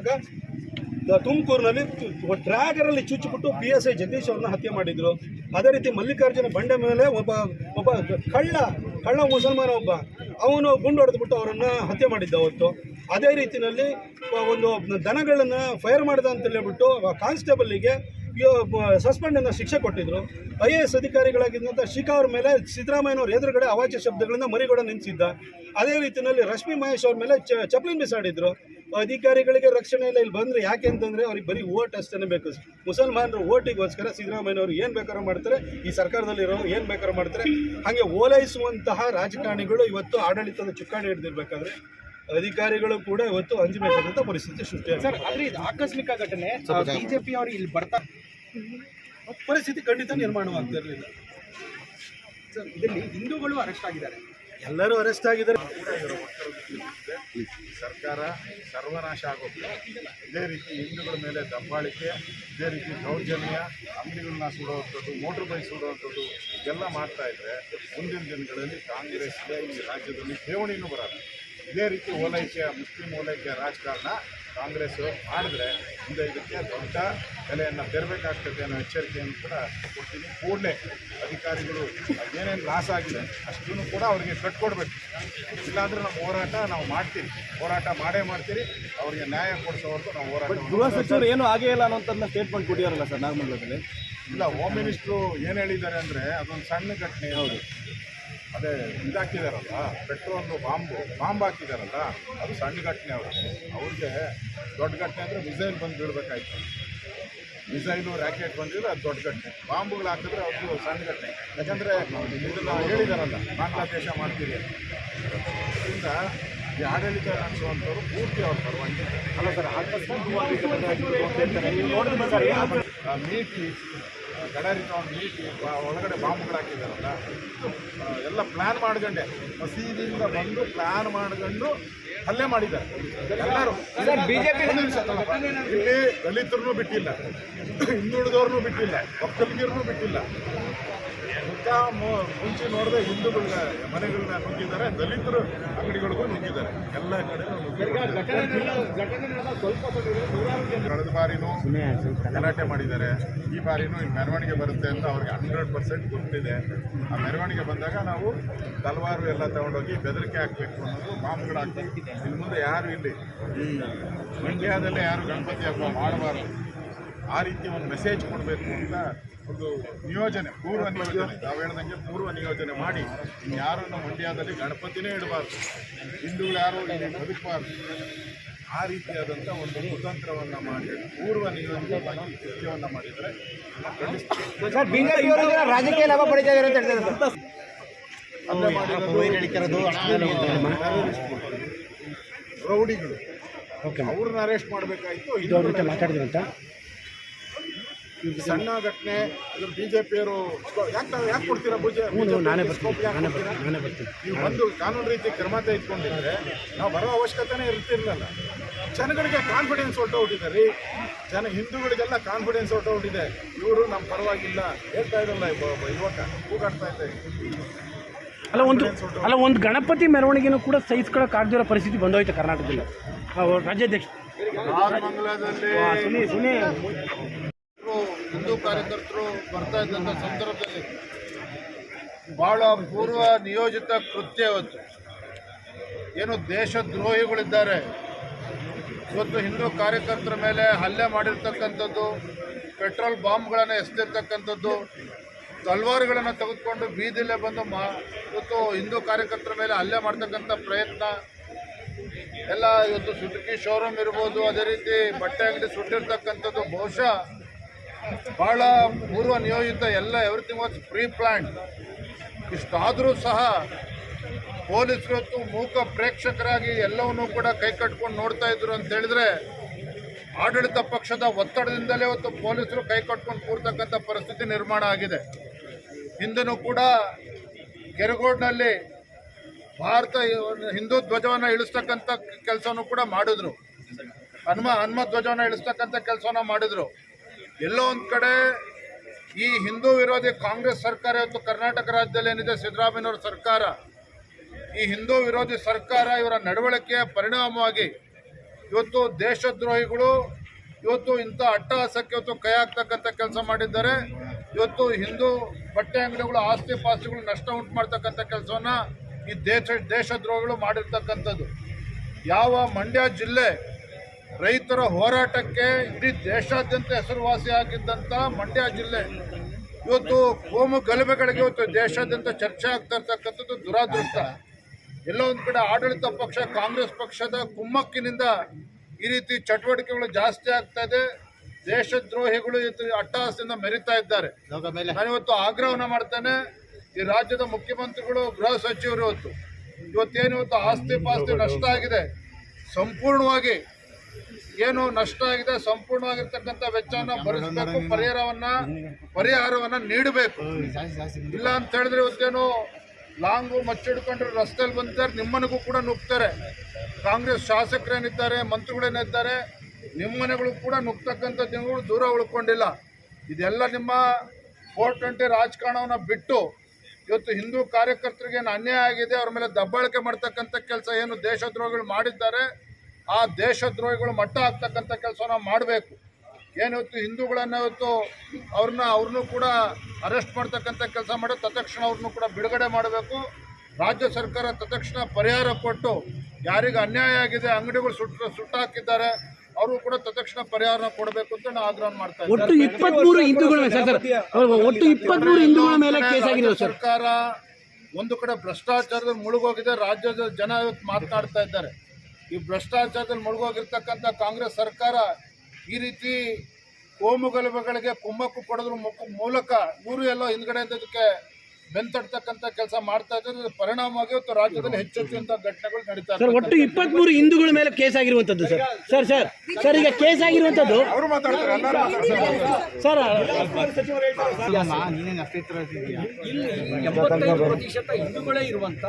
ಆಗ ತುಮಕೂರಿನಲ್ಲಿ ಡ್ರ್ಯಾಗರಲ್ಲಿ ಚುಚ್ಚಿಬಿಟ್ಟು ಪಿ ಎಸ್ ಐ ಜಗದೀಶ್ ಅವ್ರನ್ನ ಹತ್ಯೆ ಮಾಡಿದ್ರು. ಅದೇ ರೀತಿ ಮಲ್ಲಿಕಾರ್ಜುನ ಬಂಡೆ ಮೇಲೆ ಒಬ್ಬ ಒಬ್ಬ ಕಳ್ಳ ಕಳ್ಳ ಮುಸಲ್ಮಾನ ಒಬ್ಬ, ಅವನು ಗುಂಡು ಹೊಡೆದ್ಬಿಟ್ಟು ಅವರನ್ನು ಹತ್ಯೆ ಮಾಡಿದ್ದ ಅವತ್ತು ಅದೇ ರೀತಿಯಲ್ಲಿ ಒಂದು ದನಗಳನ್ನು ಫೈರ್ ಮಾಡಿದ ಅಂತ ಹೇಳ್ಬಿಟ್ಟು ಕಾನ್ಸ್ಟೇಬಲ್ಗೆ ಸಸ್ಪೆಂಡನ್ನು ಶಿಕ್ಷೆ ಕೊಟ್ಟಿದ್ರು. ಐ ಎ ಎಸ್ ಅಧಿಕಾರಿಗಳಾಗಿದ್ದಂಥ ಶಿಖಾ ಅವ್ರ ಮೇಲೆ ಸಿದ್ದರಾಮಯ್ಯನವ್ರ ಎದುರುಗಡೆ ಅವಾಚ್ಯ ಶಬ್ದಗಳಿಂದ ಮರಿಗೂಡ ನಿಂತಿದ್ದ. ಅದೇ ರೀತಿಯಲ್ಲಿ ರಶ್ಮಿ ಮಹೇಶ್ ಅವ್ರ ಮೇಲೆ ಚ ಚಪ್ಲಿನ್ ಬಿಸಾಡಿದ್ರು. ಅಧಿಕಾರಿಗಳಿಗೆ ರಕ್ಷಣೆ ಇಲ್ಲ ಇಲ್ಲಿ ಬಂದರೆ ಯಾಕೆ ಅಂತಂದರೆ ಅವ್ರಿಗೆ ಬರೀ ಓಟ್ ಅಷ್ಟೇ ಬೇಕು. ಮುಸಲ್ಮಾನರು ಓಟಿಗೋಸ್ಕರ ಸಿದ್ದರಾಮಯ್ಯನವರು ಏನು ಬೇಕಾದ್ರೂ ಮಾಡ್ತಾರೆ ಈ ಸರ್ಕಾರದಲ್ಲಿರೋ ಏನು ಬೇಕಾದ್ರೂ ಮಾಡ್ತಾರೆ. ಹಾಗೆ ಓಲೈಸುವಂತಹ ರಾಜಕಾರಣಿಗಳು ಇವತ್ತು ಆಡಳಿತದ ಚುಕ್ಕಾಣಿ ಹಿಡಿದಿರ್ಬೇಕಾದ್ರೆ ಅಧಿಕಾರಿಗಳು ಕೂಡ ಇವತ್ತು ಅಂಜಬೇಕಾದಂಥ ಪರಿಸ್ಥಿತಿ ಸೃಷ್ಟಿಯಾಗಿದೆ. ಸರ್ ಆದ್ರೆ ಇದು ಆಕಸ್ಮಿಕ ಘಟನೆ ಬಿಜೆಪಿ ಅವರು ಇಲ್ಲಿ ಬರ್ತಾ ಪರಿಸ್ಥಿತಿ ಖಂಡಿತ ನಿರ್ಮಾಣವಾಗ್ತಿರಲಿಲ್ಲ ಸರ್ ಇದರಲ್ಲಿ ಹಿಂದೂಗಳು ಅರೆಸ್ಟ್ ಆಗಿದ್ದಾರೆ. ಎಲ್ಲರೂ ಅರೆಸ್ಟ್ ಆಗಿದ್ದಾರೆ. ಸರ್ಕಾರ ಸರ್ವನಾಶ ಆಗೋದಿಲ್ಲ ಇದೇ ರೀತಿ ಹಿಂದೂಗಳ ಮೇಲೆ ದಬ್ಬಾಳಿಕೆ ಇದೇ ರೀತಿ ದೌರ್ಜನ್ಯ ಅಂಗಡಿಗಳನ್ನ ಸುಡುವಂಥದ್ದು ಮೋಟ್ರ್ ಬೈಕ್ ಸುಡುವಂಥದ್ದು ಇದೆಲ್ಲ ಮಾಡ್ತಾ ಇದ್ರೆ ಮುಂದಿನ ದಿನಗಳಲ್ಲಿ ಕಾಂಗ್ರೆಸ್ಗೆ ಈ ರಾಜ್ಯದಲ್ಲಿ ಠೇವಣಿನೂ ಬರಲ್ಲ. ಇದೇ ರೀತಿ ಓಲೈಕೆ ಮುಸ್ಲಿಂ ಓಲೈಕೆ ರಾಜಕಾರಣ ಕಾಂಗ್ರೆಸ್ ಮಾಡಿದ್ರೆ ಮುಂದೆ ಇದಕ್ಕೆ ದೊಡ್ಡ ಬೆಲೆಯನ್ನು ತೆರಬೇಕಾಗ್ತದೆ ಅನ್ನೋ ಎಚ್ಚರಿಕೆಯನ್ನು ಕೂಡ ಕೊಡ್ತೀನಿ. ಕೂಡಲೇ ಅಧಿಕಾರಿಗಳು ಏನೇನು ಲಾಸ್ ಆಗಿದೆ ಅಷ್ಟನ್ನು ಕೂಡ ಅವರಿಗೆ ಕಟ್ಕೊಡ್ಬೇಕು. ಇಲ್ಲಾಂದ್ರೆ ನಮ್ಮ ಹೋರಾಟ ನಾವು ಮಾಡ್ತೀವಿ. ಹೋರಾಟ ಮಾಡೇ ಮಾಡ್ತೀರಿ. ಅವರಿಗೆ ನ್ಯಾಯ ಕೊಡಿಸೋವರೆಗೂ ನಾವು ಹೋರಾಟ ಗೃಹ ಸಚಿವರು ಏನು ಆಗೇ ಇಲ್ಲ ಅನ್ನೋಂಥದ್ದನ್ನ ಸ್ಟೇಟ್ಮೆಂಟ್ ಕೊಟ್ಟಿದಾರಲ್ಲ ಸರ್ ನಾಗಮಂಗಲದಲ್ಲಿ? ಇಲ್ಲ ಹೋಮ್ ಮಿನಿಸ್ಟ್ರು ಏನು ಹೇಳಿದ್ದಾರೆ ಅಂದರೆ ಅದೊಂದು ಸಣ್ಣ ಘಟನೆ. ಹೌದು. ಅದೇ ಇದಾಕಿದಾರಲ್ಲ ಪೆಟ್ರೋಲ್ ಬಾಂಬು ಬಾಂಬ್ ಹಾಕಿದಾರಲ್ಲ ಅದು ಸಣ್ಣ ಘಟನೆ ಅವ್ರಿಗೆ ಅವ್ರಿಗೆ ದೊಡ್ಡ ಘಟನೆ ಅಂದರೆ ಮಿಸೈಲ್ ಬಂದು ಬೀಳ್ಬೇಕಾಯ್ತು. ಮಿಸೈಲು ರ್ಯಾಕೆಟ್ ಬಂದಿದ್ರೆ ಅದು ದೊಡ್ಡ ಘಟನೆ. ಬಾಂಬುಗಳು ಹಾಕಿದ್ರೆ ಅದು ಸಣ್ಣ ಘಟನೆ. ಯಾಕಂದರೆ ಇದನ್ನು ಹೇಳಿದಾರಲ್ಲ ಬಾಂಗ್ಲಾದೇಶ ಮಾಡ್ತೀರಿ ಅಂತ. ಇದರಿಂದ ಈ ಆಡಳಿತ ನಡೆಸುವಂಥವ್ರು ಪೂರ್ತಿ ಅವ್ರ ಪರವಾಗಿ ಅಲ್ಲ ಸರ್ ಆ ಮೀಟಿ ಆ ನೀಟಿ ಒಳಗಡೆ ಬಾಂಬ್ಗಳು ಹಾಕಿದ್ದಾರಲ್ಲ ಎಲ್ಲ ಪ್ಲ್ಯಾನ್ ಮಾಡ್ಕೊಂಡೆ. ಮಸೀದಿಯಿಂದ ಬಂದು ಪ್ಲ್ಯಾನ್ ಮಾಡ್ಕೊಂಡು ಹಲ್ಲೆ ಮಾಡಿದ್ದಾರೆ. ಎಲ್ಲರೂ. ಬಿಜೆಪಿ ಇಲ್ಲಿ ದಲಿತರನ್ನು ಬಿಟ್ಟಿಲ್ಲ. ಹಿಂದುಳಿದವ್ರನ್ನೂ ಬಿಟ್ಟಿಲ್ಲ. ಒಕ್ಕಲಿಗರನ್ನು ಬಿಟ್ಟಿಲ್ಲ. ಮುಖ ಮುಂಚೆ ನೋಡಿದ್ರೆ ಹಿಂದೂಗಳ ಮನೆಗಳನ್ನ ನುಗ್ಗಿದ್ದಾರೆ ದಲಿತರು ಅಂಗಡಿಗಳಿಗೂ ನುಗ್ಗಿದ್ದಾರೆ ಎಲ್ಲ ಕಡೆ ಕಳೆದ ಬಾರಿನೂ ಗಲಾಟೆ ಮಾಡಿದ್ದಾರೆ. ಈ ಬಾರಿನೂ ಈ ಮೆರವಣಿಗೆ ಬರುತ್ತೆ ಅಂತ ಅವ್ರಿಗೆ ಹಂಡ್ರೆಡ್ ಪರ್ಸೆಂಟ್ ಗೊತ್ತಿದೆ. ಆ ಮೆರವಣಿಗೆ ಬಂದಾಗ ನಾವು ತಲವಾರು ಎಲ್ಲ ತಗೊಂಡೋಗಿ ಬೆದರಿಕೆ ಹಾಕಬೇಕು ಅನ್ನೋದು ಬಾಂಬ್ಗಳು ಹಾಕ್ಬೇಕು ಇನ್ನು ಮುಂದೆ ಯಾರು ಇಲ್ಲಿ ಈ ಮಂಡ್ಯದಲ್ಲೇ ಯಾರು ಗಣಪತಿ ಹಬ್ಬ ಮಾಡಬಾರದು? ಆ ರೀತಿ ಒಂದು ಮೆಸೇಜ್ ಕೊಡಬೇಕು ಅಂತ ಒಂದು ನಿಯೋಜನೆ ಪೂರ್ವ ನಿಯೋಜನೆ. ನಾವು ಹೇಳ್ದಂಗೆ ಪೂರ್ವ ನಿಯೋಜನೆ ಮಾಡಿ ಯಾರನ್ನು ನಮ್ಮ ಮಂಡ್ಯದಲ್ಲಿ ಗಣಪತಿನೇ ಇಡಬಾರ್ದು? ಹಿಂದೂಗಳು ಯಾರು ಇಲ್ಲಿ ಬದುಕಬಾರ್ದು? ಆ ರೀತಿಯಾದಂಥ ಒಂದು ಕುತಂತ್ರವನ್ನು ಮಾಡಿ ಪೂರ್ವ ನಿಯೋಜನೆ ಕೃತ್ಯವನ್ನು ಮಾಡಿದರೆ ರಾಜಕೀಯ ಲಾಭ ಪಡಿತಾ ಅಂತ ಹೇಳ್ತಾರೆ ಸರ್ ಓಕೆ ಅವ್ರನ್ನ ಅರೆಸ್ಟ್ ಮಾಡಬೇಕಾಯಿತು. ಅರೆಸ್ಟ್ ಮಾಡಬೇಕಾಯ್ತು ಮಾತಾಡಿದ್ರಂತ? ಸಣ್ಣ ಘಟನೆ ಅದ್ರ ಬಿಜೆಪಿಯವರು ಯಾಕೆ ತಾವು ಯಾಕೆ ಕೊಡ್ತೀರಾ ಬುಜೆ ನಾನೇ ಬರ್ತೀನಿ ನೀವು ಬಂದು ಕಾನೂನು ರೀತಿ ಕ್ರಮ ತೆಗೆದುಕೊಂಡಿದ್ರೆ ನಾವು ಬರೋ ಅವಶ್ಯಕತೆನೇ ಇರ್ತಿರ್ಲಿಲ್ಲ. ಜನಗಳಿಗೆ ಕಾನ್ಫಿಡೆನ್ಸ್ ಹೊರಟೋಗ್ಬಿಟ್ಟಿದೆ ರೀ. ಜನ ಹಿಂದೂಗಳಿಗೆಲ್ಲ ಕಾನ್ಫಿಡೆನ್ಸ್ ಹೊರಟೋಗ್ಬಿಟ್ಟಿದೆ ಇವರು ನಮ್ಮ ಪರವಾಗಿಲ್ಲ. ಹೇಳ್ತಾ ಇರಲ್ಲ ಯುವಕ ಕೂಗಾಡ್ತಾ ಇದ್ದೆ. ಅಲ್ಲ ಒಂದು ಅಲ್ಲ ಒಂದು ಗಣಪತಿ ಮೆರವಣಿಗೆನೂ ಕೂಡ ಸಹಿಸ್ಕೊಳಕ್ಕೆ ಆಗದಿರೋ ಪರಿಸ್ಥಿತಿ ಬಂದೋಯ್ತು ಕರ್ನಾಟಕದಲ್ಲಿ. ರಾಜ್ಯಾಧ್ಯಕ್ಷ. ಸುನಿ ಸುನಿ. ಹಿಂದೂ ಕಾರ್ಯಕರ್ತರು ಬರ್ತಾ ಇದ್ದಂಥ ಸಂದರ್ಭದಲ್ಲಿ ಬಹಳ ಪೂರ್ವ ನಿಯೋಜಿತ ಕೃತ್ಯ ಇವತ್ತು. ಏನು ದೇಶದ್ರೋಹಿಗಳಿದ್ದಾರೆ. ಇವತ್ತು ಹಿಂದೂ ಕಾರ್ಯಕರ್ತರ ಮೇಲೆ ಹಲ್ಲೆ ಮಾಡಿರ್ತಕ್ಕಂಥದ್ದು ಪೆಟ್ರೋಲ್ ಬಾಂಬ್ಗಳನ್ನು ಎಸೆದಿರ್ತಕ್ಕಂಥದ್ದು ತಲ್ವಾರುಗಳನ್ನು ತೆಗೆದುಕೊಂಡು ಬೀದಿಲೇ ಬಂದು ಮಾ ಇವತ್ತು ಹಿಂದೂ ಕಾರ್ಯಕರ್ತರ ಮೇಲೆ ಹಲ್ಲೆ ಮಾಡ್ತಕ್ಕಂಥ ಪ್ರಯತ್ನ. ಎಲ್ಲ ಇವತ್ತು ಸುಟುಕಿ ಶೋರೂಮ್ ಇರ್ಬೋದು, ಅದೇ ರೀತಿ ಬಟ್ಟೆ ಅಂಗಡಿ ಸುಟ್ಟಿರ್ತಕ್ಕಂಥದ್ದು ಬಹುಶಃ ಭಾಳ ಪೂರ್ವ ನಿಯೋಜಿತ ಎಲ್ಲ ಎವ್ರಿಥಿಂಗ್ ವಾಸ್ ಪ್ರೀ ಪ್ಲ್ಯಾನ್ ಇಷ್ಟಾದರೂ ಸಹ ಪೊಲೀಸರು ಇವತ್ತು ಮೂಕ ಪ್ರೇಕ್ಷಕರಾಗಿ ಎಲ್ಲವನ್ನೂ ಕೂಡ ಕೈ ಕಟ್ಕೊಂಡು ನೋಡ್ತಾ ಇದ್ರು ಅಂತ ಹೇಳಿದ್ರೆ ಆಡಳಿತ ಪಕ್ಷದ ಒತ್ತಡದಿಂದಲೇ ಇವತ್ತು ಪೊಲೀಸರು ಕೈ ಕಟ್ಕೊಂಡು ಕೂರ್ತಕ್ಕಂಥ ಪರಿಸ್ಥಿತಿ ನಿರ್ಮಾಣ ಆಗಿದೆ. ಹಿಂದೆನೂ ಕೂಡ ಕೆರಗೋಡ್ನಲ್ಲಿ ಭಾರತ ಹಿಂದೂ ಧ್ವಜವನ್ನು ಇಳಿಸ್ತಕ್ಕಂಥ ಕೆಲಸವನ್ನು ಕೂಡ ಮಾಡಿದ್ರು. ಹನುಮ ಹನುಮ ಧ್ವಜವನ್ನು ಇಳಿಸ್ತಕ್ಕಂಥ ಕೆಲಸವನ್ನ ಮಾಡಿದ್ರು. ಎಲ್ಲೋ ಒಂದು ಕಡೆ ಈ ಹಿಂದೂ ವಿರೋಧಿ ಕಾಂಗ್ರೆಸ್ ಸರ್ಕಾರ ಇವತ್ತು ಕರ್ನಾಟಕ ರಾಜ್ಯದಲ್ಲಿ ಏನಿದೆ, ಸಿದ್ದರಾಮಯ್ಯನವರ ಸರ್ಕಾರ, ಈ ಹಿಂದೂ ವಿರೋಧಿ ಸರ್ಕಾರ ಇವರ ನಡವಳಿಕೆಯ ಪರಿಣಾಮವಾಗಿ ಇವತ್ತು ದೇಶದ್ರೋಹಿಗಳು ಇವತ್ತು ಇಂಥ ಅಟ್ಟಹಾಸಕ್ಕೆ ಇವತ್ತು ಕೈ ಹಾಕ್ತಕ್ಕಂಥ ಕೆಲಸ ಮಾಡಿದ್ದಾರೆ. ಇವತ್ತು ಹಿಂದೂ ಬಟ್ಟೆ ಅಂಗಡಿಗಳು, ಆಸ್ತಿ ಪಾಸ್ತಿಗಳು ನಷ್ಟ ಉಂಟು ಮಾಡ್ತಕ್ಕಂಥ ಕೆಲಸವನ್ನ ಈ ದೇಶ, ದೇಶದ್ರೋಹಿಗಳು ಮಾಡಿರ್ತಕ್ಕಂಥದ್ದು. ಯಾವ ಮಂಡ್ಯ ಜಿಲ್ಲೆ ರೈತರ ಹೋರಾಟಕ್ಕೆ ಇಡೀ ದೇಶಾದ್ಯಂತ ಹೆಸರುವಾಸಿಯಾಗಿದ್ದಂಥ ಮಂಡ್ಯ ಜಿಲ್ಲೆ, ಇವತ್ತು ಕೋಮು ಗಲಭೆಗಳಿಗೆ ಇವತ್ತು ದೇಶಾದ್ಯಂತ ಚರ್ಚೆ ಆಗ್ತಾ ಇರ್ತಕ್ಕಂಥದ್ದು ದುರಾದೃಷ್ಟ. ಎಲ್ಲ ಒಂದು ಕಡೆ ಆಡಳಿತ ಪಕ್ಷ, ಕಾಂಗ್ರೆಸ್ ಪಕ್ಷದ ಕುಮ್ಮಕ್ಕಿನಿಂದ ಈ ರೀತಿ ಚಟುವಟಿಕೆಗಳು ಜಾಸ್ತಿ ಆಗ್ತಾ ಇದೆ. ದೇಶದ್ರೋಹಿಗಳು ಇವತ್ತು ಅಟ್ಟಹಾಸದಿಂದ ಮೆರಿತಾ ಇದ್ದಾರೆ. ನಾನಿವತ್ತು ಆಗ್ರಹವನ್ನು ಮಾಡ್ತೇನೆ ಈ ರಾಜ್ಯದ ಮುಖ್ಯಮಂತ್ರಿಗಳು ಗೃಹ ಸಚಿವರು ಇವತ್ತು. ಇವತ್ತೇನು ಇವತ್ತು ಆಸ್ತಿ ಪಾಸ್ತಿ ನಷ್ಟ ಆಗಿದೆ. ಸಂಪೂರ್ಣವಾಗಿ ಏನು ನಷ್ಟ ಆಗಿದೆ ಸಂಪೂರ್ಣವಾಗಿರ್ತಕ್ಕಂಥ ವೆಚ್ಚವನ್ನು ಭರಿಸಬೇಕು ಪರಿಹಾರವನ್ನ ಪರಿಹಾರವನ್ನ ನೀಡಬೇಕು. ಇಲ್ಲ ಅಂತ ಹೇಳಿದ್ರೆ ಇವತ್ತೇನು ಲಾಂಗು ಮಚ್ಚಿಡ್ಕೊಂಡ್ರೆ ರಸ್ತೆಯಲ್ಲಿ ಬಂದಿದ್ದಾರೆ ನಿಮ್ಮನಿಗೂ ಕೂಡ ನುಗ್ತಾರೆ. ಕಾಂಗ್ರೆಸ್ ಶಾಸಕರೇನಿದ್ದಾರೆ ಮಂತ್ರಿಗಳೇನಿದ್ದಾರೆ ನಿಮ್ಮ ಮನೆಗಳು ಕೂಡ ನುಗ್ತಕ್ಕಂಥ ದಿನಗಳು ದೂರ ಉಳ್ಕೊಂಡಿಲ್ಲ. ಇದೆಲ್ಲ ನಿಮ್ಮ ಫೋರ್ ಟ್ವೆಂಟಿ ರಾಜಕಾರಣವನ್ನು ಬಿಟ್ಟು ಇವತ್ತು ಹಿಂದೂ ಕಾರ್ಯಕರ್ತರಿಗೆ ಏನು ಅನ್ಯಾಯ ಆಗಿದೆ, ಅವ್ರ ಮೇಲೆ ದಬ್ಬಾಳಿಕೆ ಮಾಡ್ತಕ್ಕಂಥ ಕೆಲಸ ಏನು ದೇಶದ್ರೋಹಿಗಳು ಮಾಡಿದ್ದಾರೆ, ಆ ದೇಶದ್ರೋಹಿಗಳು ಮಟ್ಟ ಹಾಕ್ತಕ್ಕಂಥ ನಾವು ಮಾಡಬೇಕು. ಏನು ಇವತ್ತು ಹಿಂದೂಗಳನ್ನು ಇವತ್ತು ಅವ್ರನ್ನ ಅವ್ರನ್ನೂ ಕೂಡ ಅರೆಸ್ಟ್ ಮಾಡ್ತಕ್ಕಂಥ ಕೆಲಸ ಮಾಡಿ, ತತ್ಕ್ಷಣ ಅವ್ರನ್ನೂ ಕೂಡ ಬಿಡುಗಡೆ ಮಾಡಬೇಕು. ರಾಜ್ಯ ಸರ್ಕಾರ ತತ್ಕ್ಷಣ ಪರಿಹಾರ ಕೊಟ್ಟು, ಯಾರಿಗೆ ಅನ್ಯಾಯ ಆಗಿದೆ, ಅಂಗಡಿಗಳು ಸುಟ್ಟು ಸುಟ್ಟಾಕಿದ್ದಾರೆ ಅವರು ಕೂಡ ತತ್ಕ್ಷಣ ಪರಿಹಾರ ಕೊಡಬೇಕು ಅಂತ ನಾನು ಆಗ್ರಹ ಮಾಡ್ತಾ ಒಟ್ಟು ಇಪ್ಪತ್ಮೂರು ಹಿಂದೂಗಳ ಸರ್ ಒಟ್ಟು ಇಪ್ಪತ್ಮೂರು ಹಿಂದೂಗಳ ಮೇಲೆ ಕೇಸ್ ಆಗಿದೆ ಸರ್ಕಾರ ಒಂದು ಕಡೆ ಭ್ರಷ್ಟಾಚಾರದಲ್ಲಿ ಮುಳುಗೋಗಿದೆ ರಾಜ್ಯದ ಜನ ಇವತ್ತು ಮಾತನಾಡ್ತಾ ಇದ್ದಾರೆ. ಈ ಭ್ರಷ್ಟಾಚಾರದಲ್ಲಿ ಮುಳುಗೋಗಿರ್ತಕ್ಕಂಥ ಕಾಂಗ್ರೆಸ್ ಸರ್ಕಾರ ಈ ರೀತಿ ಕೋಮುಗಲಭೆಗಳಿಗೆ ಕುಮ್ಮಕ್ಕು ಕೊಡೋದ್ರ ಮೂಲಕ ಊರು ಎಲ್ಲ ಹಿಂದ್ಗಡೆ ಇದಕ್ಕೆ ಬೆಂತಡ್ತಕ್ಕಂಥ ಕೆಲಸ ಮಾಡ್ತಾ ಇದ್ದಾರೆ. ಇದ್ರ ಪರಿಣಾಮವಾಗಿ ಇವತ್ತು ರಾಜ್ಯದಲ್ಲಿ ಹೆಚ್ಚು ಹೆಚ್ಚುವಂತ ಘಟನೆಗಳು ನಡೀತಾ ಸರ್ ಒಟ್ಟು ಇಪ್ಪತ್ತ್ ಮೂರು ಹಿಂದೂಗಳ ಮೇಲೆ ಕೇಸ್ ಆಗಿರುವಂತದ್ದು ಸರ್. ಸರ್ ಸರ್ ಸರ್ ಈಗ ಕೇಸ್ ಆಗಿರುವಂತದ್ದು ಸರ್ ಎಂಬತ್ತೈದು ಪ್ರತಿಶತ ಹಿಂದೂಗಳೇ ಇರುವಂತ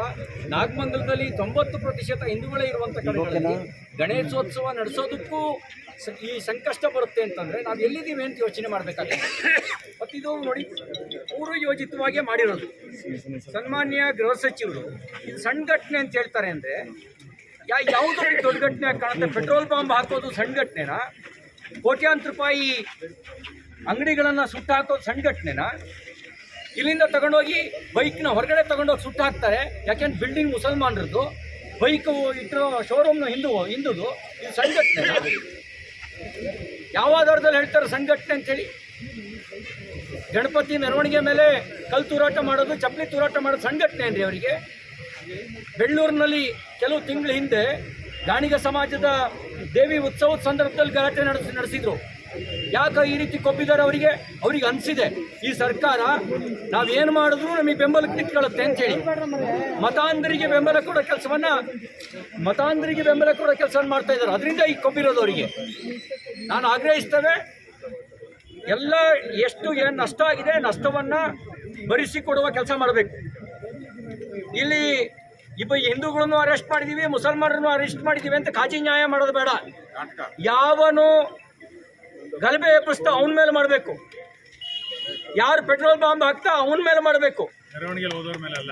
ನಾಗಮಂಗಲದಲ್ಲಿ ತೊಂಬತ್ತು ಪ್ರತಿಶತ ಹಿಂದೂಗಳೇ ಇರುವಂತ ಕಡೆಗಳಲ್ಲಿ ಗಣೇಶೋತ್ಸವ ನಡೆಸೋದಕ್ಕೂ ಈ ಸಂಕಷ್ಟ ಬರುತ್ತೆ ಅಂತಂದ್ರೆ ನಾವು ಎಲ್ಲಿದ್ದೀವಿ ಅಂತ ಯೋಚನೆ ಮಾಡಬೇಕಾಗುತ್ತೆ ಮತ್ತಿದು ನೋಡಿ ಪೂರ್ವ ಯೋಜಿತವಾಗೇ ಮಾಡಿರೋದು. ಸನ್ಮಾನ್ಯ ಗೃಹ ಸಚಿವರು, ಇದು ಸಣ್ಣ ಘಟನೆ ಅಂತ ಹೇಳ್ತಾರೆ ಅಂದರೆ, ಯಾ ಯಾವುದೋ ದೊಡ್ಡ ಘಟನೆ ಕಾಣುತ್ತೆ. ಪೆಟ್ರೋಲ್ ಬಾಂಬ್ ಹಾಕೋದು ಸಣ್ಣ ಘಟನೆನಾ? ಕೋಟ್ಯಾಂತರ ರೂಪಾಯಿ ಅಂಗಡಿಗಳನ್ನು ಸುಟ್ಟು ಹಾಕೋದು ಸಣ್ಣ ಘಟನೆನಾ? ಇಲ್ಲಿಂದ ತಗೊಂಡೋಗಿ ಬೈಕ್ನ ಹೊರಗಡೆ ತಗೊಂಡೋಗಿ ಸುಟ್ಟು ಹಾಕ್ತಾರೆ. ಯಾಕೆಂದ್ರೆ ಬಿಲ್ಡಿಂಗ್ ಮುಸಲ್ಮಾನರದ್ದು. ಬೈಕು ಇಟ್ಟಿರೋ ಶೋರೂಮ್ನ ಹಿಂದೂ, ಹಿಂದೂದು. ಇದು ಸಂಘಟನೆ ಯಾವ ಆಧಾರದಲ್ಲಿ ಹೇಳ್ತಾರೆ ಸಂಘಟನೆ ಅಂತೇಳಿ ಗಣಪತಿ ಮೆರವಣಿಗೆ ಮೇಲೆ ಕಲ್ ತೂರಾಟ ಮಾಡೋದು, ಚಪ್ಪಲಿ ತೂರಾಟ ಮಾಡೋದು ಸಂಘಟನೆ ಏನ್ರಿ ಅವರಿಗೆ. ಬೆಳ್ಳೂರಿನಲ್ಲಿ ಕೆಲವು ತಿಂಗಳ ಹಿಂದೆ ಗಾಣಿಗ ಸಮಾಜದ ದೇವಿ ಉತ್ಸವದ ಸಂದರ್ಭದಲ್ಲಿ ಗಲಾಟೆ ನಡೆಸಿ, ನಡೆಸಿದ್ರು. ಯಾಕೆ ಈ ರೀತಿ ಕೊಬ್ಬಿದ್ದಾರೆ ಅವರಿಗೆ? ಅವರಿಗೆ ಅನಿಸಿದೆ. ಈ ಸರ್ಕಾರ ನಾವೇನು ಮಾಡಿದ್ರು ನಮಗೆ ಬೆಂಬಲಕ್ಕೆ ನಿಂತ್ಕೊಳ್ಳುತ್ತೆ ಅಂತೇಳಿ ಮತಾಂಧರಿಗೆ ಬೆಂಬಲ ಕೊಡೋ ಕೆಲಸವನ್ನ, ಮತಾಂಧರಿಗೆ ಬೆಂಬಲ ಕೊಡೋ ಕೆಲಸವನ್ನು ಮಾಡ್ತಾ ಇದ್ದಾರೆ. ಅದರಿಂದ ಈ ಕೊಬ್ಬಿರೋದು ಅವರಿಗೆ. ನಾನು ಆಗ್ರಹಿಸ್ತೇವೆ. ಎಲ್ಲ ಎಷ್ಟು ಏನು ನಷ್ಟ ಆಗಿದೆ ನಷ್ಟವನ್ನ ಭರಿಸಿಕೊಡುವ ಕೆಲಸ ಮಾಡಬೇಕು. ಇಲ್ಲಿ ಇಬ್ಬ ಹಿಂದೂಗಳನ್ನು ಅರೆಸ್ಟ್ ಮಾಡಿದೀವಿ ಮುಸಲ್ಮಾನರನ್ನು ಅರೆಸ್ಟ್ ಮಾಡಿದೀವಿ ಅಂತ ಕಾಜಿ ನ್ಯಾಯ ಮಾಡೋದು ಬೇಡ. ಯಾವನು ಗಲಭೆ ಎಬ್ಬಿಸ್ತಾ ಅವನ ಮೇಲೆ ಮಾಡಬೇಕು. ಯಾರು ಪೆಟ್ರೋಲ್ ಬಾಂಬ್ ಹಾಕ್ತಾ ಅವನ ಮೇಲೆ ಮಾಡಬೇಕು?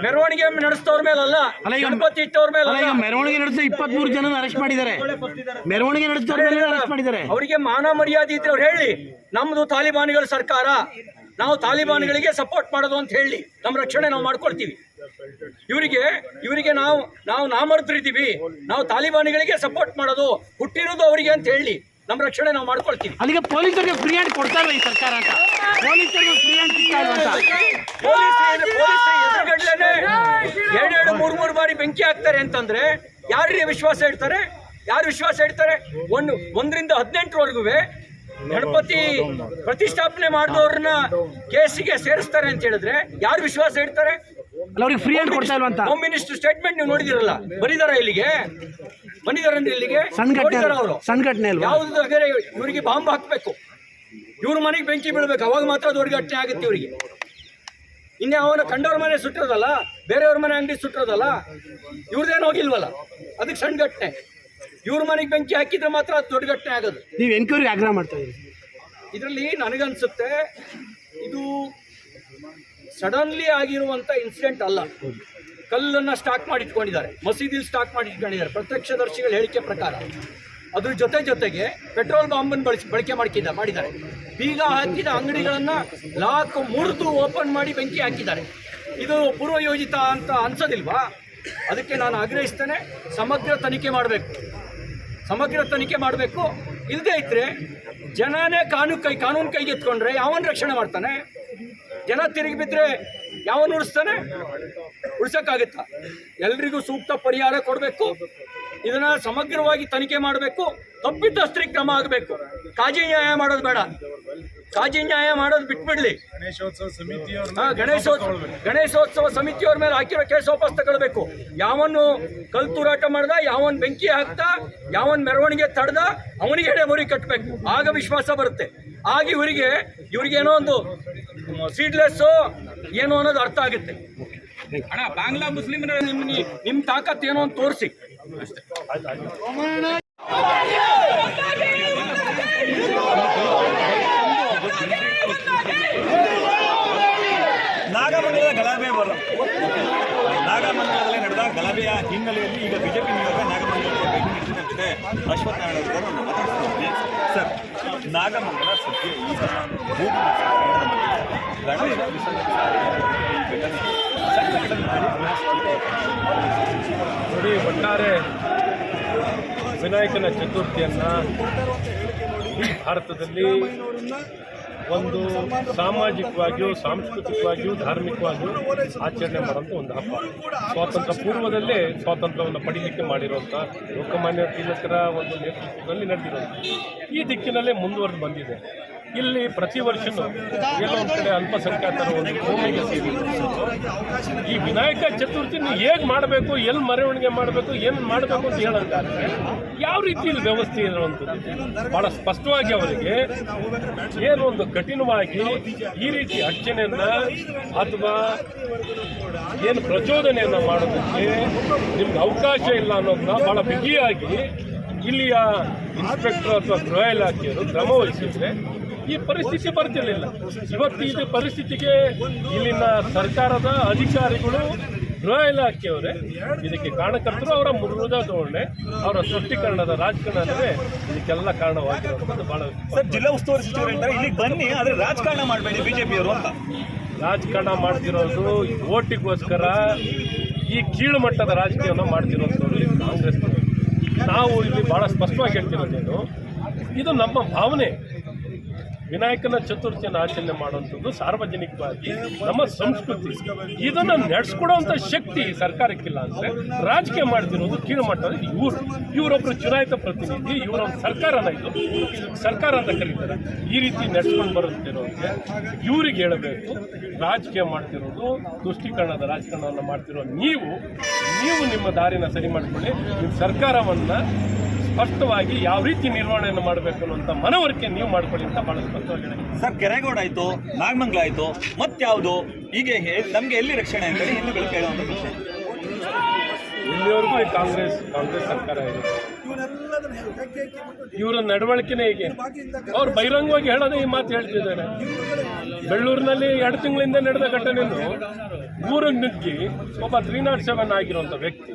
ಮೆರವಣಿಗೆ ನಡೆಸ್ತವ್ರ ಮೇಲೆ ಅಲ್ಲ ಅಲ್ಲ, ಈಗ- ಗಣಪತಿ ಇಟ್ಟವ್ರ ಮೇಲೆ ಮೆರವಣಿಗೆ ನಡೆಸಿದ ಇಪ್ಪತ್ಮೂರು ಜನ ಅರೆಸ್ಟ್ ಮಾಡಿದ್ದಾರೆ. ಮೆರವಣಿಗೆ ನಡೆಸಿದ್ದಾರೆ ಮೇಲೆ ಅರೆಸ್ಟ್ ಮಾಡಿದ್ದಾರೆ. ಅವರಿಗೆ ಮಾನ ಮರ್ಯಾದೆ ಇದ್ರೆ ಅವ್ರು ಹೇಳಿ ನಮ್ದು ತಾಲಿಬಾನಿಗಳ ಸರ್ಕಾರ ನಾವು ತಾಲಿಬಾನ್ಗಳಿಗೆ ಸಪೋರ್ಟ್ ಮಾಡೋದು ಅಂತ ಹೇಳಿ ನಮ್ಮ ರಕ್ಷಣೆ ನಾವು ಮಾಡ್ಕೊಳ್ತೀವಿ. ಇವರಿಗೆ ಇವರಿಗೆ ನಾವು ನಾವು ನಾಮರ್ದ್ರಿದ್ದೀವಿ ನಾವು ತಾಲಿಬಾನಿಗಳಿಗೆ ಸಪೋರ್ಟ್ ಮಾಡೋದು ಹುಟ್ಟಿರೋದು ಅವರಿಗೆ ಅಂತ ಹೇಳಿ. ನಮ್ಮ ರಕ್ಷಣೆ ನಾವು ಮಾಡ್ಕೊಳ್ತೀವಿ. ಅಲ್ಲಿಗೆ ಪೊಲೀಸರಿಗೆ ಫ್ರೀ ಹ್ಯಾಂಡ್ ಕೊಡ್ತಾ ಇಲ್ಲ ಈ ಸರ್ಕಾರ ಅಂತ. ಪೊಲೀಸರಿಗೆ ಫ್ರೀ ಹ್ಯಾಂಡ್ ಸಿಗ್ತಾ ಇಲ್ಲ ಅಂತ. ಎರಡೆರಡು ಮೂರು ಮೂರು ಬಾರಿ ಬೆಂಕಿ ಹಾಕ್ತಾರೆ ಅಂತಂದ್ರೆ ಯಾರಿಗೆ ವಿಶ್ವಾಸ ಇಡ್ತಾರೆ? ಯಾರು ವಿಶ್ವಾಸ ಇಡ್ತಾರೆ? ಒಂದು ಒಂದರಿಂದ ಹದಿನೆಂಟರವರೆಗೂ ಗಣಪತಿ ಪ್ರತಿಷ್ಠಾಪನೆ ಮಾಡಿದವ್ರನ್ನ ಕೇಸಿಗೆ ಸೇರಿಸ್ತಾರೆ ಅಂತ ಹೇಳಿದ್ರೆ ಯಾರು ವಿಶ್ವಾಸ ಇಡ್ತಾರೆ? ಅಲ್ಲ ಅವ್ರಿಗೆ ಫ್ರೀ ಹ್ಯಾಂಡ್ ಕೊಡ್ತಾ ಹೋಮ್ ಮಿನಿಸ್ಟರ್ ಸ್ಟೇಟ್ಮೆಂಟ್ ನೀವು ನೋಡಿದಿರಲ್ಲ ಬರೀದಾರ ಇಲ್ಲಿಗೆ. ಬಂದಿದಾರನ್ರಿ ಇಲ್ಲಿಗೆ ಅವರು. ಸಣ್ಣ ಘಟನೆ ಅಲ್ವಾ? ಯಾವ್ದು ಇವರಿಗೆ ಬಾಂಬ್ ಹಾಕಬೇಕು. ಇವ್ರ ಮನೆಗೆ ಬೆಂಕಿ ಬೀಳ್ಬೇಕು ಅವಾಗ ಮಾತ್ರ ದೊಡ್ಡ ಘಟನೆ ಆಗುತ್ತೆ ಇವರಿಗೆ. ಇನ್ನೇ ಅವನ ಕಂಡವ್ರ ಮನೆ ಸುಟ್ಟಿರೋದಲ್ಲ ಬೇರೆಯವ್ರ ಮನೆ ಅಂಗಡಿ ಸುಟ್ಟಿರೋದಲ್ಲ ಇವ್ರದ್ದೇನು ಹೋಗಿಲ್ವಲ್ಲ? ಅದಕ್ಕೆ ಸಣ್ಣ ಘಟನೆ ಇವ್ರ ಮನೆಗೆ ಬೆಂಕಿ ಹಾಕಿದ್ರೆ ಮಾತ್ರ ಅದು ದೊಡ್ಡ ಘಟನೆ ಆಗೋದು. ನೀವು ಎಂಕ್ವೈರಿ ಆಗ್ರಹ ಮಾಡ್ತಾ ಇದ್ದೀರಿ. ಇದರಲ್ಲಿ ನನಗನ್ಸುತ್ತೆ ಇದು ಸಡನ್ಲಿ ಆಗಿರುವಂಥ ಇನ್ಸಿಡೆಂಟ್ ಅಲ್ಲ. ಕಲ್ಲನ್ನು ಸ್ಟಾಕ್ ಮಾಡಿ ಇಟ್ಕೊಂಡಿದ್ದಾರೆ ಮಸೀದಿಲಿ ಸ್ಟಾಕ್ ಮಾಡಿ ಇಟ್ಕೊಂಡಿದ್ದಾರೆ ಪ್ರತ್ಯಕ್ಷದರ್ಶಿಗಳ ಹೇಳಿಕೆ ಪ್ರಕಾರ. ಅದ್ರ ಜೊತೆ ಜೊತೆಗೆ ಪೆಟ್ರೋಲ್ ಬಾಂಬನ್ನು ಬಳಸಿ ಬಳಕೆ ಮಾಡ್ಕಿದ್ದಾರೆ ಮಾಡಿದ್ದಾರೆ. ಬೀಗ ಹಾಕಿದ ಅಂಗಡಿಗಳನ್ನು ಲಾಕ್ ಮುರಿದು ಓಪನ್ ಮಾಡಿ ಬೆಂಕಿ ಹಾಕಿದ್ದಾರೆ. ಇದು ಪೂರ್ವಯೋಜಿತ ಅಂತ ಅನ್ಸೋದಿಲ್ವಾ? ಅದಕ್ಕೆ ನಾನು ಆಗ್ರಹಿಸ್ತೇನೆ. ಸಮಗ್ರ ತನಿಖೆ ಮಾಡಬೇಕು. ಸಮಗ್ರ ತನಿಖೆ ಮಾಡಬೇಕು. ಇಲ್ಲದೇ ಇದ್ದರೆ ಜನನೇ ಕಾನೂನು ಕೈ ಕಾನೂನು ಕೈಗೆ ಎತ್ಕೊಂಡ್ರೆ ಯಾವನ್ ರಕ್ಷಣೆ ಮಾಡ್ತಾನೆ? ಜನ ತಿರುಗಿ ಬಿದ್ದರೆ ಯಾವನ್ ಉಳಿಸ್ತಾನೆ ಉಳ್ಸಕ್ಕಾಗತ್ತಾ? ಎಲ್ರಿಗೂ ಸೂಕ್ತ ಪರಿಹಾರ ಕೊಡಬೇಕು. ಇದನ್ನ ಸಮಗ್ರವಾಗಿ ತನಿಖೆ ಮಾಡಬೇಕು. ತಪ್ಪಿತಸ್ಥರಿಗೆ ಕ್ರಮ ಆಗಬೇಕು. ಕಾಜಿ ನ್ಯಾಯ ಮಾಡೋದು ಬೇಡ. ಕಾಜಿ ನ್ಯಾಯ ಮಾಡೋದು ಬಿಟ್ಬಿಡ್ಲಿ. ಸಮಿತಿ ಗಣೇಶೋತ್ಸವ ಗಣೇಶೋತ್ಸವ ಸಮಿತಿಯವ್ರ ಮೇಲೆ ಹಾಕಿರೋ ಕೇಸ್ ವಾಪಸ್ ತಗೊಳ್ಬೇಕು. ಯಾವನ್ನು ಕಲ್ ತೂರಾಟ ಮಾಡ್ದ, ಯಾವನ್ ಬೆಂಕಿ ಹಾಕ್ದ, ಯಾವನ್ ಮೆರವಣಿಗೆ ತಡ್ದ, ಅವನಿಗೆ ಎಡೆ ಮುರಿ ಕಟ್ಟಬೇಕು ಆಗ ವಿಶ್ವಾಸ ಬರುತ್ತೆ. ಆಗ ಇವರಿಗೆ, ಇವ್ರಿಗೇನೋ ಒಂದು ಸೀಡ್ಲೆಸ್ಸು ಏನೋ ಅನ್ನೋದು ಅರ್ಥ ಆಗುತ್ತೆ. ಅಣ್ಣ, ಬಾಂಗ್ಲಾ ಮುಸ್ಲಿಮರ ನಿಮ್ ನಿಮ್ ತಾಕತ್ ಏನೋ ಅಂತ ತೋರಿಸಿ. ನಾಗಮಂಡಲದ ಗಲಭೆ ಬರ ನಾಗಮಂಡಲದಲ್ಲಿ ನಡೆದ ಗಲಭೆಯ ಹಿನ್ನೆಲೆಯಲ್ಲಿ ಈಗ ಬಿಜೆಪಿ ನಿಯೋಗ ನಾಗಮಂಡಲಕ್ಕೆ ಭೇಟಿ ನೀಡುತ್ತಿದೆ ಅಶ್ವಥ್ ನಾರಾಯಣ ಸರ್ ನಾಗಮಂಡಲ ಸದ್ಯ ಈಗ ಭೂಮಿ ಸಂಘಟನೆ ನೋಡಿ, ಒಟ್ಟಾರೆ ವಿನಾಯಕನ ಚತುರ್ಥಿಯನ್ನು ಭಾರತದಲ್ಲಿ ಒಂದು ಸಾಮಾಜಿಕವಾಗಿಯೂ, ಸಾಂಸ್ಕೃತಿಕವಾಗಿಯೂ, ಧಾರ್ಮಿಕವಾಗಿಯೂ ಆಚರಣೆ ಮಾಡುವಂಥ ಒಂದು ಹಬ್ಬ. ಸ್ವಾತಂತ್ರ್ಯ ಪೂರ್ವದಲ್ಲೇ ಸ್ವಾತಂತ್ರ್ಯವನ್ನು ಪಡೀಲಿಕ್ಕೆ ಮಾಡಿರುವಂಥ ಲೋಕಮಾನ್ಯ ತಿಲಕರ ಒಂದು ನೇತೃತ್ವದಲ್ಲಿ ನಡೆದಿರುವಂಥ ಈ ದಿಕ್ಕಿನಲ್ಲೇ ಮುಂದುವರೆದು ಬಂದಿದೆ. ಇಲ್ಲಿ ಪ್ರತಿ ಎಲ್ಲೋ ಒಂದು ಕಡೆ ಅಲ್ಪಸಂಖ್ಯಾತರ ಒಂದು ಭೂಮಿಗೆ ಸೇರಿ. ಈ ವಿನಾಯಕ ಚತುರ್ಥಿನ ಹೇಗೆ ಮಾಡಬೇಕು ಎಲ್ಲಿ ಮೆರವಣಿಗೆ ಮಾಡಬೇಕು, ಏನು ಮಾಡಬೇಕು ಅಂತ ಹೇಳಂತಾರೆ ಯಾವ ರೀತಿ ವ್ಯವಸ್ಥೆ ಇರುವಂಥದ್ದು? ಭಾಳ ಸ್ಪಷ್ಟವಾಗಿ ಅವರಿಗೆ ಏನು ಒಂದು ಕಠಿಣವಾಗಿ ಈ ರೀತಿ ಅರ್ಚನೆಯನ್ನ ಅಥವಾ ಏನು ಪ್ರಚೋದನೆಯನ್ನ ಮಾಡೋದಕ್ಕೆ ನಿಮ್ಗೆ ಅವಕಾಶ ಇಲ್ಲ ಅನ್ನೋದನ್ನ ಭಾಳ ಬಿಗಿಯಾಗಿ ಇಲ್ಲಿಯ ಇನ್ಸ್ಪೆಕ್ಟರ್ ಅಥವಾ ಗೃಹ ಇಲಾಖೆಯವರು ಕ್ರಮ ವಹಿಸಿದ್ರೆ ಈ ಪರಿಸ್ಥಿತಿ ಬರ್ತಿರಲಿಲ್ಲ. ಇವತ್ತು ಇದು ಪರಿಸ್ಥಿತಿಗೆ ಇಲ್ಲಿನ ಸರ್ಕಾರದ ಅಧಿಕಾರಿಗಳು ಗೃಹ ಇಲಾಖೆಯವರೇ ಇದಕ್ಕೆ ಕಾರಣಕರ್ತರು ಅವರ ಮುರುದ ಧೋರಣೆ ಅವರ ಸೃಷ್ಟೀಕರಣದ ರಾಜಕಾರಣವೇ ಇದಕ್ಕೆಲ್ಲ ಕಾರಣವಾಗಿರೋದು. ಬಹಳ ಸರ್ ಜಿಲ್ಲಾ ಉಸ್ತುವಾರಿ ಸಚಿವರು ಹೇಳ್ತಾರೆ ಇಲ್ಲಿ ಬನ್ನಿ ಆದರೆ ರಾಜಕಾರಣ ಮಾಡಬೇಡಿ ಬಿಜೆಪಿಯವರು ಅಂತ. ರಾಜಕಾರಣ ಮಾಡ್ತಿರೋದು ಓಟಿಗೋಸ್ಕರ ಈ ಕೀಳು ಮಟ್ಟದ ರಾಜಕೀಯವನ್ನು ಮಾಡ್ತಿರೋದು ಕಾಂಗ್ರೆಸ್ ನಾವು ಇಲ್ಲಿ ಭಾಳ ಸ್ಪಷ್ಟವಾಗಿ ಹೇಳ್ತಿರೋದೇನು ಇದು ನಮ್ಮ ಭಾವನೆ. ವಿನಾಯಕನ ಚತುರ್ಥಿಯನ್ನು ಆಚರಣೆ ಮಾಡುವಂಥದ್ದು ಸಾರ್ವಜನಿಕವಾಗಿ ನಮ್ಮ ಸಂಸ್ಕೃತಿ. ಇದನ್ನು ನಡೆಸ್ಕೊಡುವಂಥ ಶಕ್ತಿ ಸರ್ಕಾರಕ್ಕಿಲ್ಲ ಅಂದರೆ ರಾಜಕೀಯ ಮಾಡ್ತಿರೋದು ಕೀಳು ಮಟ್ಟದ ಇವರು. ಇವರೊಬ್ಬರು ಚುನಾಯಿತ ಪ್ರತಿನಿಧಿ ಇವರೊಂದು ಸರ್ಕಾರನ ಇದು. ಸರ್ಕಾರ ಅಂತ ಕರೀತಾರೆ. ಈ ರೀತಿ ನಡೆಸ್ಕೊಂಡು ಬರುತ್ತಿರೋದಕ್ಕೆ ಇವರಿಗೆ ಹೇಳಬೇಕು, ರಾಜಕೀಯ ಮಾಡ್ತಿರೋದು, ತುಷ್ಟೀಕರಣದ ರಾಜಕಾರಣವನ್ನು ಮಾಡ್ತಿರೋ ನೀವು ನೀವು ನಿಮ್ಮ ದಾರಿನ ಸರಿ ಮಾಡಿಕೊಳ್ಳಿ. ನಿಮ್ಮ ಸರ್ಕಾರವನ್ನು ಸ್ಪಷ್ಟವಾಗಿ ಯಾವ ರೀತಿ ನಿರ್ವಹಣೆಯನ್ನು ಮಾಡಬೇಕು ಅನ್ನುವಂಥ ಮನವರಿಕೆ ನೀವು ಮಾಡ್ಕೊಳ್ಳಿ ಅಂತ ಬಹಳ ಸ್ಪಷ್ಟವಾಗಿ ಸರ್ ಕೆರೆಗೌಡ ಆಯ್ತು ನಾಗಮಂಗ್ಲ ಆಯ್ತು ಮತ್ತಾವುದು ಹೀಗೆ ಹೇಳಿ ನಮ್ಗೆ ಎಲ್ಲಿ ರಕ್ಷಣೆ ಅಂತೇಳಿ ಹಿಂದೂಗಳು ಕೇಳುವಂಥ ಪ್ರಶ್ನೆ. ಇಲ್ಲಿವರೆಗೂ ಈ ಕಾಂಗ್ರೆಸ್ ಕಾಂಗ್ರೆಸ್ ಸರ್ಕಾರ ಇದೆ. ಇವರ ನಡವಳಿಕೆನೇ ಹೀಗೆ. ಅವ್ರು ಬಹಿರಂಗವಾಗಿ ಹೇಳೋದೇ ಈ ಮಾತು ಹೇಳ್ತಿದ್ದಾರೆ. ಬೆಳ್ಳೂರಿನಲ್ಲಿ ಎರಡು ತಿಂಗಳಿಂದ ನಡೆದ ಘಟನೆಯನ್ನು ಊರಿಗೆ ನುಗ್ಗಿ ಒಬ್ಬ ತ್ರೀ ನಾಟ್ ಸೆವೆನ್ ಆಗಿರುವಂಥ ವ್ಯಕ್ತಿ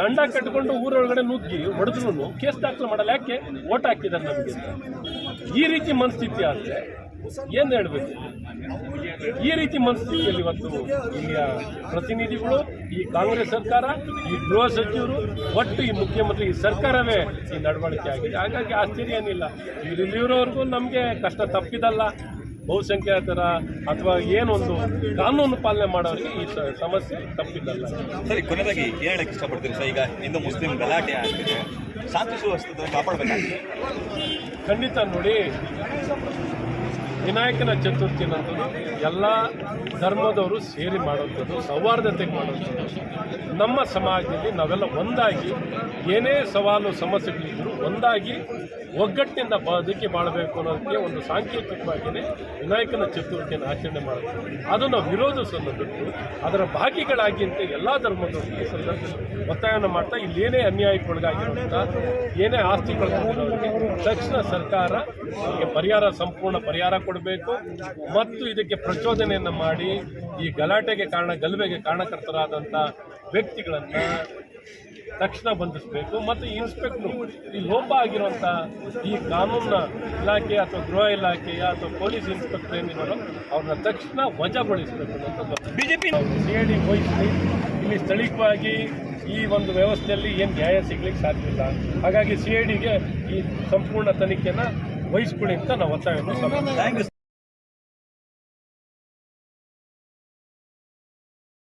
ತಂಡ ಕಟ್ಟಿಕೊಂಡು ಊರೊಳಗಡೆ ನುಗ್ಗಿ ಹೊಡೆದ್ರು ಕೇಸ್ ದಾಖಲು ಮಾಡಲ್ಲ. ಯಾಕೆ? ಓಟ್ ಹಾಕಿದ್ದಾರೆ ನಮಗೆ ಈ ರೀತಿ ಮನಸ್ಥಿತಿ ಆದರೆ ಏನು ಹೇಳಬೇಕು? ಈ ರೀತಿ ಮನಸ್ಥಿತಿಯಲ್ಲಿ ಇವತ್ತು ಇಲ್ಲಿಯ ಪ್ರತಿನಿಧಿಗಳು, ಈ ಕಾಂಗ್ರೆಸ್ ಸರ್ಕಾರ, ಈ ಗೃಹ ಸಚಿವರು, ಒಟ್ಟು ಈ ಮುಖ್ಯಮಂತ್ರಿ, ಈ ಸರ್ಕಾರವೇ ಈ ನಡವಳಿಕೆ ಆಗಿದೆ. ಹಾಗಾಗಿ ಆಶ್ಚರ್ಯ ಏನಿಲ್ಲ. ಇಲ್ಲಿರೋವರೆಗೂ ನಮಗೆ ಕಷ್ಟ ತಪ್ಪಿದಲ್ಲ. ಬಹುಸಂಖ್ಯಾತರ ಅಥವಾ ಏನೊಂದು ಕಾನೂನು ಪಾಲನೆ ಮಾಡೋರಿಗೆ ಈ ಸ- ಸಮಸ್ಯೆ ತಪ್ಪಿದ್ದಲ್ಲ. ಸರಿ ಕೊನೆಯದಾಗಿ ಏನು ಹೇಳಕ್ಕೆ ಇಷ್ಟಪಡ್ತೀರಿ ಸರ್? ಈಗ ಹಿಂದೂ ಮುಸ್ಲಿಂ ಗಲಾಟೆ ಆಗ್ತಿದೆ. ಶಾಂತಿ ಸುವ್ಯವಸ್ಥೆ ಕಾಪಾಡಬೇಕಾಗಿದೆ. ಖಂಡಿತ ನೋಡಿ ವಿನಾಯಕನ ಚತುರ್ಥಿ ಅನ್ನೋದು ಎಲ್ಲ ಧರ್ಮದವರು ಸೇರಿ ಮಾಡುವಂಥದ್ದು ಸೌಹಾರ್ದತೆಗೆ ಮಾಡುವಂಥದ್ದು. ನಮ್ಮ ಸಮಾಜದಲ್ಲಿ ನಾವೆಲ್ಲ ಒಂದಾಗಿ ಏನೇ ಸವಾಲು ಸಮಸ್ಯೆಗಳಿದ್ದರೂ ಒಂದಾಗಿ ಒಗ್ಗಟ್ಟಿನಿಂದ ಬದುಕಿ ಮಾಡಬೇಕು ಅನ್ನೋದಕ್ಕೆ ಒಂದು ಸಾಂಕೇತಿಕವಾಗಿಯೇ ವಿನಾಯಕನ ಚತುರ್ಥಿಯನ್ನು ಆಚರಣೆ ಮಾಡುತ್ತೆ ಅದನ್ನು ವಿರೋಧಿಸಲು ಬಿಟ್ಟು ಅದರ ಭಾಗಿಗಳಾಗಿ ಅಂತ ಎಲ್ಲ ಧರ್ಮದ ಸಂದರ್ಭದಲ್ಲಿ ಒತ್ತಾಯವನ್ನು ಮಾಡ್ತಾ ಇಲ್ಲೇನೇ ಅನ್ಯಾಯಕ್ಕೊಳಗಾಗಿರುವಂಥ ಏನೇ ಆಸ್ತಿ ಕಳ್ಕೊಂಡಿರೋರಿಗೆ ತಕ್ಷಣ ಸರ್ಕಾರ ಇದಕ್ಕೆ ಪರಿಹಾರ, ಸಂಪೂರ್ಣ ಪರಿಹಾರ ಕೊಡಬೇಕು. ಮತ್ತು ಇದಕ್ಕೆ ಪ್ರಚೋದನೆಯನ್ನು ಮಾಡಿ ಈ ಗಲಾಟೆಗೆ ಕಾರಣ, ಗಲಭೆಗೆ ಕಾರಣಕರ್ತರಾದಂಥ ವ್ಯಕ್ತಿಗಳನ್ನು ತಕ್ಷಣ ಬಂಧಿಸಬೇಕು ಮತ್ತು ಇನ್ಸ್ಪೆಕ್ಟ್ರು ಈ ಲೋಪ ಆಗಿರುವಂಥ ಈ ಕಾನೂನಿನ ಇಲಾಖೆ ಅಥವಾ ಗೃಹ ಇಲಾಖೆಯ ಅಥವಾ ಪೊಲೀಸ್ ಇನ್ಸ್ಪೆಕ್ಟರ್ ಏನಿದ್ದಾರೋ ಅವ್ರನ್ನ ತಕ್ಷಣ ವಜಾಗೊಳಿಸಬೇಕು ಅಂತ ಬಿಜೆಪಿ ಸಿ ಐ ಡಿ ವಹಿಸಿ ಇಲ್ಲಿ ಸ್ಥಳೀಯವಾಗಿ ಈ ಒಂದು ವ್ಯವಸ್ಥೆಯಲ್ಲಿ ಏನು ನ್ಯಾಯ ಸಿಗ್ಲಿಕ್ಕೆ ಸಾಧ್ಯ ಇಲ್ಲ. ಹಾಗಾಗಿ ಸಿ ಐ ಡಿಗೆ ಈ ಸಂಪೂರ್ಣ ತನಿಖೆಯನ್ನು ವಹಿಸ್ಕೊಳ್ಳಿ ಅಂತ ನಾವು ಒತ್ತಾಯವನ್ನು